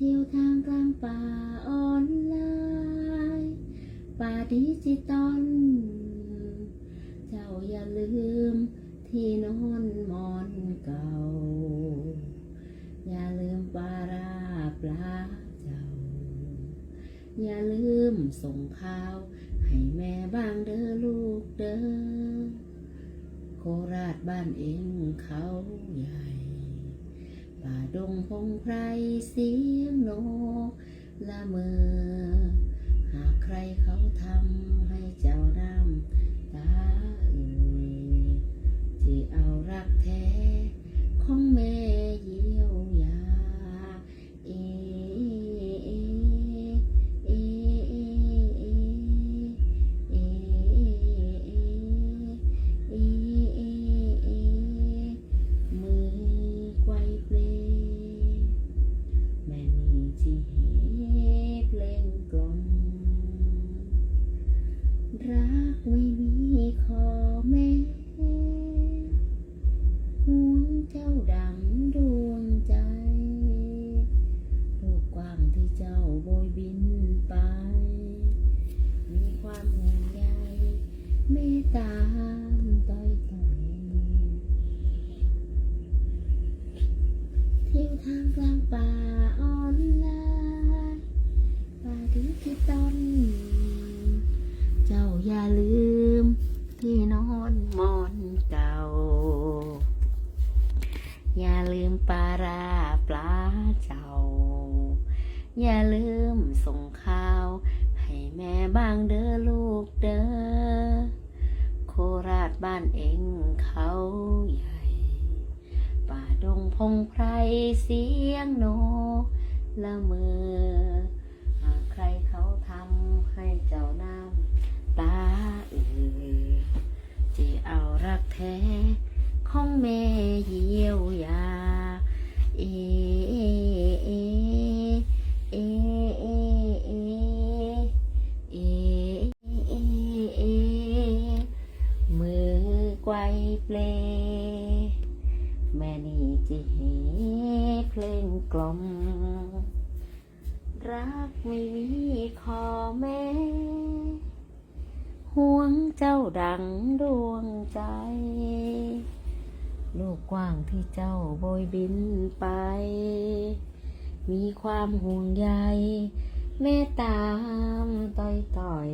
เที่ยวทางกลางป่าออนไลน์ป่าดิจิตอลเจ้าอย่าลืมที่นอนมอนเก่า อย่าลืมปลาราปลาเจ้า อย่าลืมส่งข่าว ให้แม่บ้างเด้อลูกเด้อโคราชบ้านเองเขาใหญ่ ป่าดงพงไพรเสียงนละเมอ หากใครเขาทำให้เจ้าน้ำตาเอ่ยที่เอารักแท้ของแม่ยี อย่าลืมส่งข่าว ให้แม่บ้างเด้อลูกเด้อ โคราชบ้านเองเขาใหญ่ ป่าดงพงไพรเสียงโนละเมอหากใครเขาทำให้เจ้าน้ำตาเอ่ยที่เอารักแท้ของแม่เยียวยา เอเอเอเอเอ เจ้าดังดวงใจ โลกกว้างที่เจ้าโบยบินไป มีความห่วงใยแม่ตามต่อยต่อย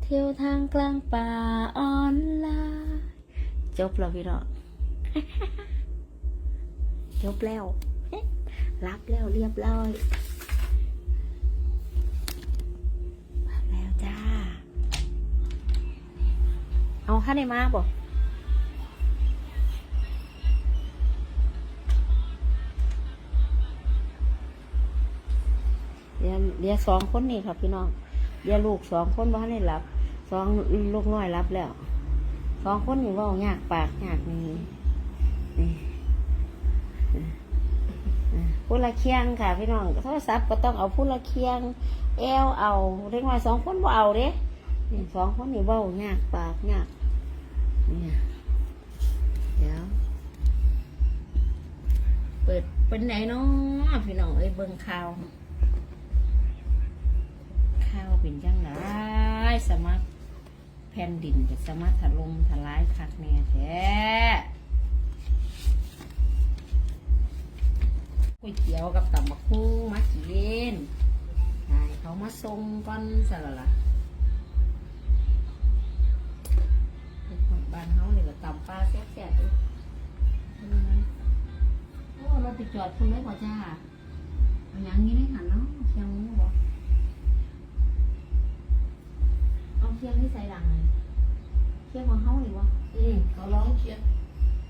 เที่ยวทางกลางป่าออนไลน์จบแล้วพี่น้องจบแล้ว รับแล้วเรียบร้อย เอาข้าในมาบ่เดี๋ยวเดี๋ยวสองคนนี่ครับพี่น้องเดี๋ยวลูกสองคนว่าให้รับสองลูกน้อยรับแล้วสองคนนี่ว่ายากปากยากนี่นี่ผู้ละเคียงค่ะพี่น้องโทรศัพท์ก็ต้องเอาผู้ละเคียง แอลเอาเด็กน้อยสองคนบ่าเอาเด้สองคนนี่ว่ายากปากยาก นี่เดี๋ยว เปิดเป็นไหนเนาะพี่น้องเอ้ยเบิ่งข่าวข่าวเป็นจังไรสมัครแผ่นดินจะสามารถล่มทลายคักแน่แท้ก๋วยเตี๋ยวกับตับมะคุ้งมากินใช่เขามาส่งก่อนสละละ บ้านเฮานี่ก็ตำปลาแซ่บๆเลยโอ้เราไปจอดคุณได้ป่ะจ้าเอาหยังนี้ได้หันเนาะเชียงมูบ่เอาเชียงนี่ใส่ดังเลยเชียงของเฮานี่บ่อืมเขาร้องเชียร์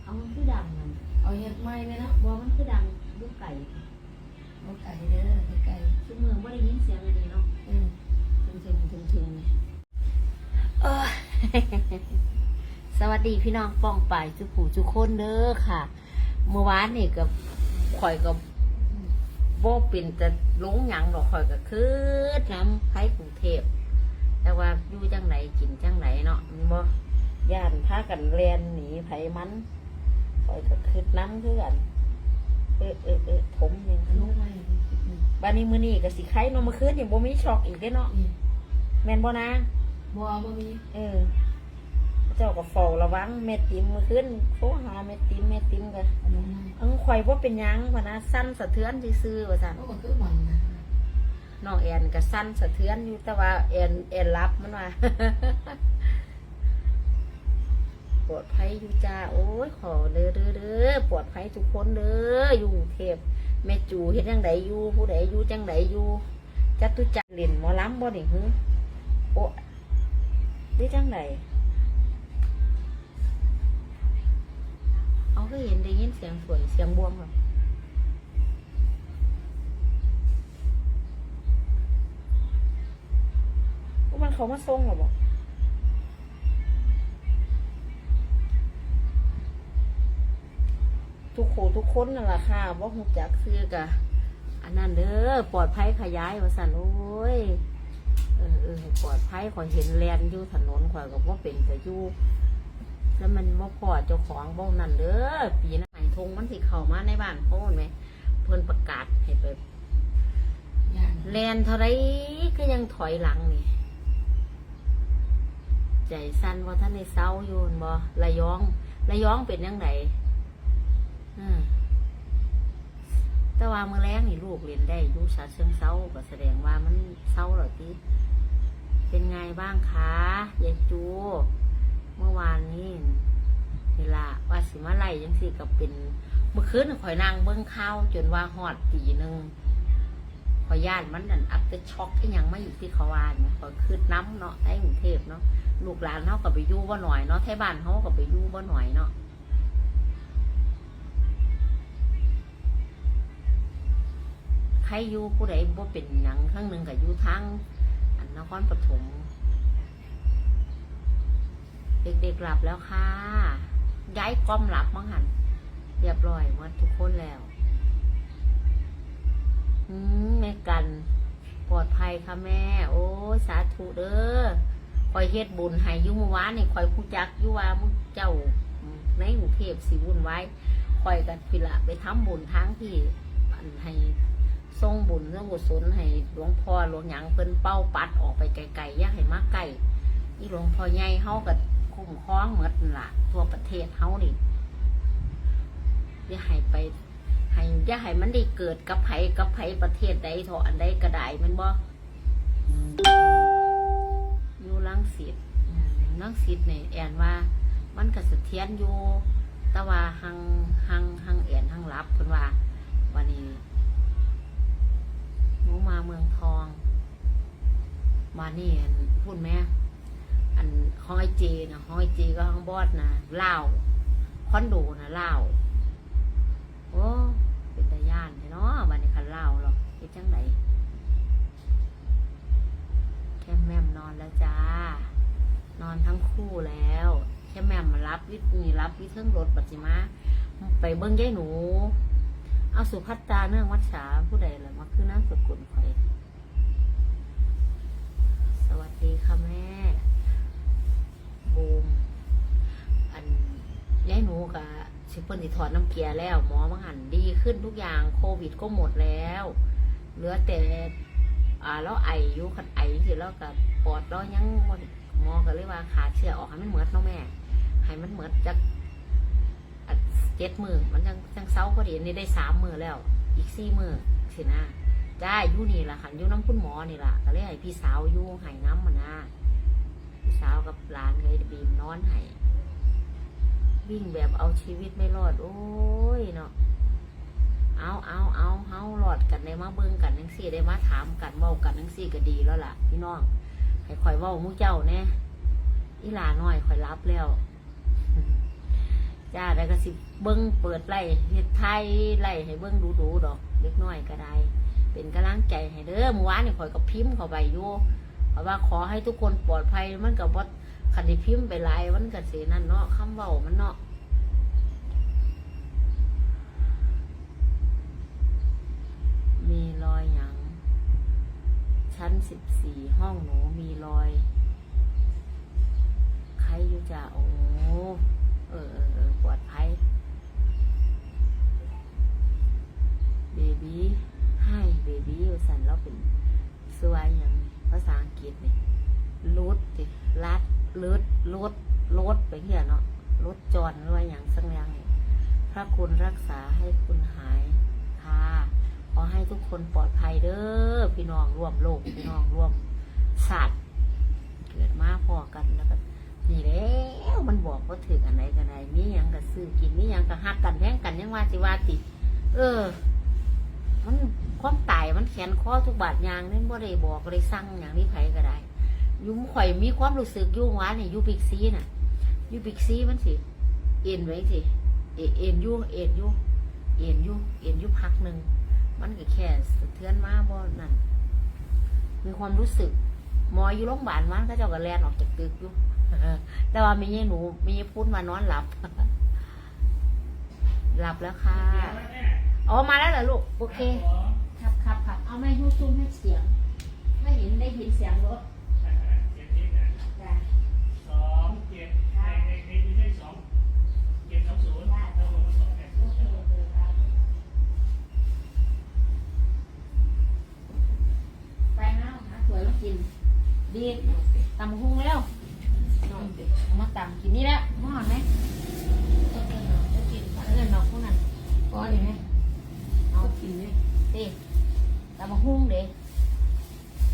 เอามันคือดังมันเอาเห็ดไม้ไหมนะบ่มันคือดังลูกไก่เอาไก่เด้อไก่ทุกเมืองบ่ได้ยินเสียงอะไรเนาะอืมถึงถึงถึงถึงเออ สวัสดีพี่น้องป้องป่ายจุผู้จุคนเด้อค่ะ เมื่อวานนี่กับข่อยกับโบบ่เป็นจะลงหยังดอกข่อยก็คืดน้ำไผกรุงเทพแต่ว่าอยู่จังไหนกินจังไหนเนาะมันบ่ย่านพากันเรียนหนีไผมันข่อยก็คืดน้ำคือกันเออเออเออผมยังอันลูกไม่ได้คิดหนึ่งบ้านนี้มื้อนี้ก็สิไข่เนาะเมื่อคืนนี่บ่มีช็อกอีกเด้เนาะนี่แม่นบ่นะบัวบ่มี เออ เจ้าก็เฝ้าระวังแม่ติ๋มเมื่อคืนโทรหาแม่ติ๋มแม่ติ๋มก็อันลูกไม่เอังข่อยบ่เป็นหยังพะนะสั้นสะเทือนซื่อๆว่าซั่นก็มันคือหวังนะน้องแอนก็สั้นสะเทือนอยู่แต่ว่าแอนแอนรับมันว่าปลอดภัยอยู่จ้า โอ้ยขอเด้อเด้อเด้อปลอดภัยทุกคนเด้ออยู่กรุงเทพแม่จูเฮ็ดจังไดอยู่ผู้ใดอยู่จังไดอยู่จัตุจักรเล่นหมอลำบ่นี่ฮึโอ้ได้จังได เอาก็เห็นได้ยินเสียงสวยเสียงบวงหรอพวกมันเขามาส่งหรอบอกทุกคทุกคนนั่นแหละค่ะว่าหูจักซื้อกะอันนั้นเด้อปลอดภัยขยายวาสันโอ้ยเออเออปลอดภัยขอยเห็นแลนอยู่ถนนข่อยก็ว่าเป็นแต่อยู่ แล้วมันว่พอเจ้าของบ้านั่นเด้อปีหน้าไหนทงมันสิเข้ามาในบ้านพ่อไหมเพิ่นประกาศให้ไปแลนเท่าไรก็ยังถอยหลังนี่ใจสั้นว่าท่านในเศร้าอยู่นั่นบ่ระยองระยองเป็นยังไงอืมแต่ว่ามือแรงนี่ลูกเรียนได้ยูชาเชิงเศร้าก็แสดงว่ามันเศร้าหรอที่เป็นไงบ้างคะยายจู เมื่อวานนี้เวลาว่าสิมาไล่ยังสิกับเป็น เมื่อคืนข่อยนางเบิ้งข้าวจนว่าหอดตีหนึ่งข่อยย่านมันนั่นอัพเดช็อกที่ยังไม่อยู่ที่เขาวานเนี่ยข่อยคืดน้ำเนาะไอ้กรุงเทพเนาะลูกหลานเขาก็ไปยู่บ่หน่อยเนาะไทบ้านเขาก็ไปยู่บ่หน่อยเนาะใครอยู่ผู้ใดบ่เป็นหยังข้างหนึ่งก็อยู่ทางนครปฐม เด็กๆหลับแล้วค่ะ ย้ายกล้อมหลับมั้งหัน เรียบร้อยหมดทุกคนแล้วอืมแม่กันปลอดภัยค่ะแม่ โอ้สาธุเด้อคอยเฮ็ดบุญให้ยุ่เมื่อวานนี่คอยผู้จักยู่ว่ามึงเจ้าในกรุงเทพสิวุ่นไว้คอยกันพิละไปทำบุญทั้งที่ให้ส่งบุญเรื่องกุศลให้หลวงพ่อหลวงหยังเพิ่นเป้าปัดออกไปไกลๆอย่าให้มาใกล้อีหลวงพ่อใหญ่เฮาก็ คุ้มครองเหมดนั่นล่ะทั่วประเทศเฮานี่อย่าให้ไปให้อย่าให้มันได้เกิดกับไผกับไผประเทศใดเถาะอันใดก็ได้มันบ่อยู่ลังสิตลังสิตนี่ยแอนว่า มันก็เสถียรอยู่แต่ว่าหังหังหังแอนหังรับเพิ่นว่าวันนี้หนูมาเมืองทองมานี่พูดไหม อันห้องไอจีนะห้องไอจีก็ห้องบอดนะเล่าคอนโดนะเล่าโอ้เป็นตาย่านเนาะบันนี้คันเล่าหรอกเป็นจังไหนแค่แม่มนอนแล้วจ้านอนทั้งคู่แล้วแค่แม่มารับวิทมีรับวิเทิงรถปัจจิมาไปเบิ้งยายหนู เอาสุพัตตาเนื่องวัดฉาผู้ใดเล่ะมาคือน้ำสกุลข่อยสวัสดีค่ะแม่ สิเปิ้นสิถอดน้ำเกลียแล้ว หมอมาหันดีขึ้นทุกอย่างโควิดก็หมดแล้ว เหลือแต่อ่าแล้วไออยู่คันไอสิแล้วกับปอดแล้วยังหมอก็เลยว่าขาเชื้อออกให้มันเหมือดเนาะแม่ให้มันเหมือดจากอันเจ็ดมือมันจังจังเศร้าพอดีอันนี่ได้สามมือแล้ว อีกสี่มือสินะจ้าอยู่นี่ล่ะค่ะอยู่น้ำคุณหมอนี่ล่ะก็เลยให้พี่สาวอยู่ให้น้ำมันนะพี่สาวกับหลานเลยบีมนอนให้ วิ่งแบบเอาชีวิตไม่รอด โอ้ยเนาะเอาเอาเอาเฮาหลอดกันได้มาเบิ่งกันทั้งสี่ได้มาถามกันเว้ากันทั้งสี่ก็ดีแล้วล่ะ พี่น้องให้คอยเว้ามู่เจ้าแน่อีหลาน้อยคอยรับแล้วจ้าแล้วก็สิเบิ้งเปิดไล่เฮ็ดไทยไล่ให้เบิ้งดูดูดอกเล็กน้อยก็ได้ เป็นกำลังใจให้เด้อเมื่อวานนี่ข่อยก็พิมพ์เข้าไปอยู่เพราะว่าขอให้ทุกคนปลอดภัยมันก็บ่ คันที่พิมพ์ไปหลายมันก็สินั่นเนาะคำเว้ามันเนาะมีรอยหยัง ชั้นสิบสี่ห้องหนูมีรอย ใครอยู่จ้ะโอ้เออเออเออปลอดภัยเบบี้ให้เบบี้สันเราเป็นสวยอย่างภาษาอังกฤษนี่รูดติลัด ลืดลดลดไปเหี้ยเนาะลดจอนหรือว่าอย่างสักอย่างพระคุณรักษาให้คุณหายค่ะขอให้ทุกคนปลอดภัยเด้อพี่น้องร่วมโลกพี่น้องร่วมศาสตร์เกิดมาพอกันแล้วก็นี่แล้วมันบอกว่าถืออันไหนกันไหนมีหยังก็ซื้อกินมีหยังก็หักกันแย่งกันยังว่าสิว่าติเออ มันความตายมันแขนคอทุกบาทยางนั่นบ่ได้บอกบ่ได้สั่งอย่างนี้ไผก็ได้ ยุ่มข่อยมีความรู้สึกยุ่งวานนี่อยูบิ๊กซีน่ะยูบิ๊กซีมันสิ เอ็นไว้สิเอ็นอยูเอ็นอยูเอ็นอยูเอ็นอยูพักหนึ่งมันก็แค่สะเทือนมาบ่นั่นมีความรู้สึกหมออยู่โรงพยาบาลมันก็เจ้าก็แลนออกจากตึกอยู่แต่ว่ามีเงหนูมีพูดมานอนหลับ หลับแล้วค่ะอ๋อมาแล้วเหรอลูก โอเค ครับครับครับเอาไม่ให้ซุ้มให้เสียง ไม่เห็นได้ยินเสียงรถ ดีตำหุ้งแล้วเอามาตำกินนี่แหละมอนไหมเนาะก็กินเอาเงินนอกพวกนั้นก้อนนี่ไหมเอากินนี่ดิตำหุ้งเด้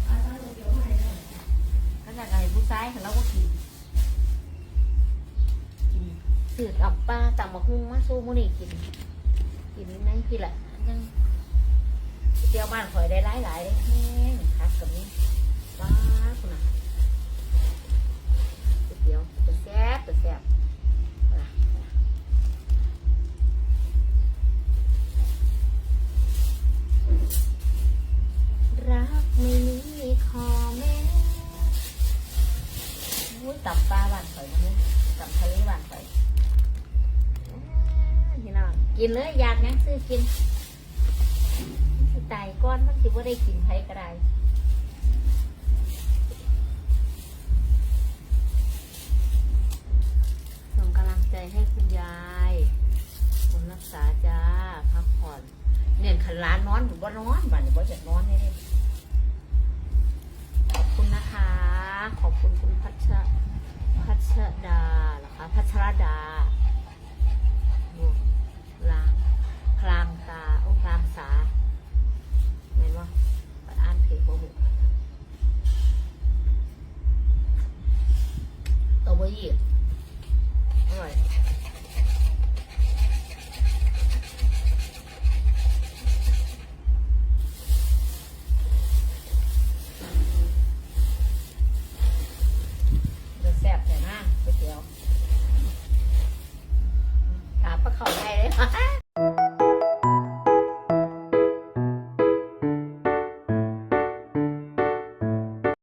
เอาเอาเดี๋ยวให้เนาะก็จะไงผู้ชายเราก็กินกินสืดกับปลาตำมะฮุ่งมาสู้มื้อนี้กิน กินนั่นคือแหละยังเตี๋ยวบ้านข่อยได้หลายหลายๆเลยแห้งคักกับนี้ ว้าคุณน่ะก๋วยเตี๋ยวจะแซ่บจะแซ่บว่ะรักไม่มีขอแม้อุ้ยตับปลาบ้านข่อยมันนี่ตับทะเลบ้านข่อยอ่าพี่น้องกินเลยอยากหยังซื้อกินสิตายก้อนมันสิว่าได้กินไผก็ได้ ใจให้คุณยายคุณรักษาจ้าพักผ่อน เนี่ยขันร้านนอนผมว่านอนบ้านนี่บ่จะนอนให้ได้ขอบคุณนะคะ ขอบคุณคุณพัชพัชดาเหรอคะพัชรดาดูลางพลางตาโอ้พลางสาเห็นว่าอ่านเพจบ่บุตัวบยี่